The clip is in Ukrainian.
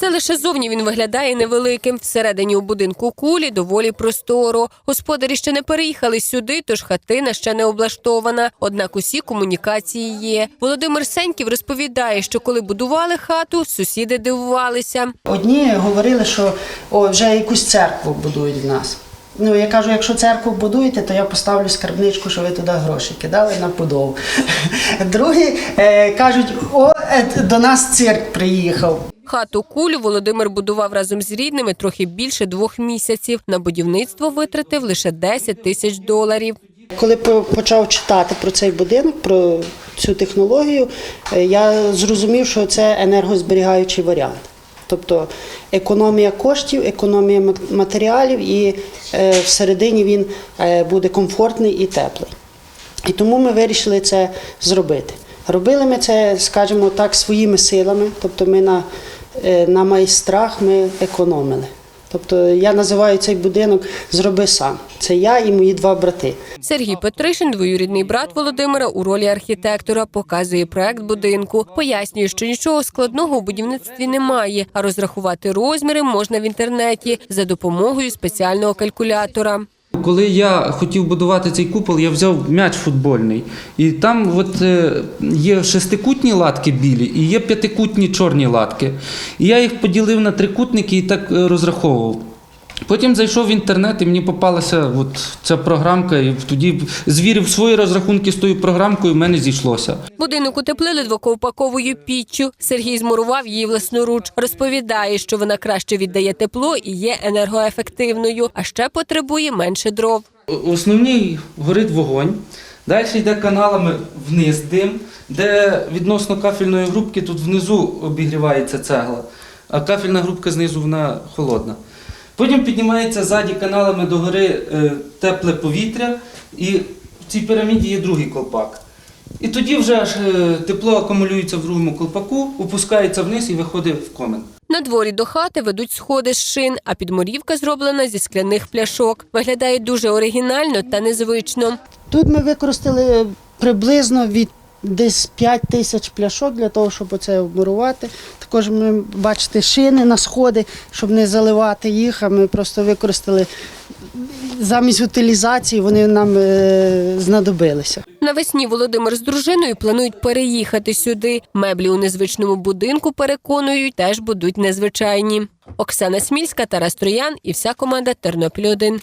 Це лише зовні він виглядає невеликим. Всередині у будинку кулі доволі просторо. Господарі ще не переїхали сюди, тож хатина ще не облаштована. Однак усі комунікації є. Володимир Сеньків розповідає, що коли будували хату, сусіди дивувалися. Одні говорили, що о, вже якусь церкву будують в нас. Ну, я кажу, якщо церкву будуєте, то я поставлю скарбничку, що ви туди гроші кидали на будову. Другі е, кажуть, о, е, до нас цирк приїхав. Хату кулю Володимир будував разом з рідними трохи більше двох місяців. На будівництво витратив лише 10 тисяч доларів. Коли почав читати про цей будинок, про цю технологію, е, я зрозумів, що це енергозберігаючий варіант. Тобто економія коштів, економія мат- матеріалів, і е, всередині він е, буде комфортний і теплий. І тому ми вирішили це зробити. Робили ми це, скажімо так, своїми силами, тобто ми на, на майстрах ми економили. Тобто я називаю цей будинок Зроби сам. Це я і мої два брати. Сергій Петришин, двоюрідний брат Володимира, у ролі архітектора, показує проект будинку. Пояснює, що нічого складного у будівництві немає, а розрахувати розміри можна в інтернеті за допомогою спеціального калькулятора. Коли я хотів будувати цей купол, я взяв м'яч футбольний. І там от, е, є шестикутні латки білі і є п'ятикутні чорні латки. І я їх поділив на трикутники і так е, розраховував. Потім зайшов в інтернет і мені попалася от ця програмка, і тоді звірив свої розрахунки з тою програмкою, в мене зійшлося. Будинок утеплили двоковпаковою піччю. Сергій змурував її власноруч. Розповідає, що вона краще віддає тепло і є енергоефективною, а ще потребує менше дров. Основній горить вогонь. Далі йде каналами вниз дим, де відносно кафельної грубки тут внизу обігрівається цегла, а кафельна грубка знизу вона холодна. Потім піднімається ззаді каналами догори е, тепле повітря, і в цій піраміді є другий колпак. І тоді вже аж е, тепло акумулюється в другому колпаку, опускається вниз і виходить в комен. На дворі до хати ведуть сходи з шин, а підморівка зроблена зі скляних пляшок. Виглядає дуже оригінально та незвично. Тут ми використали приблизно від десь 5 тисяч пляшок для того, щоб оце обмурувати. Також ми бачите шини на сходи, щоб не заливати їх. А ми просто використали замість утилізації, вони нам е, знадобилися. Навесні Володимир з дружиною планують переїхати сюди. Меблі у незвичному будинку переконують, теж будуть незвичайні. Оксана Смільська, Тарас Троян і вся команда Тернопіль 1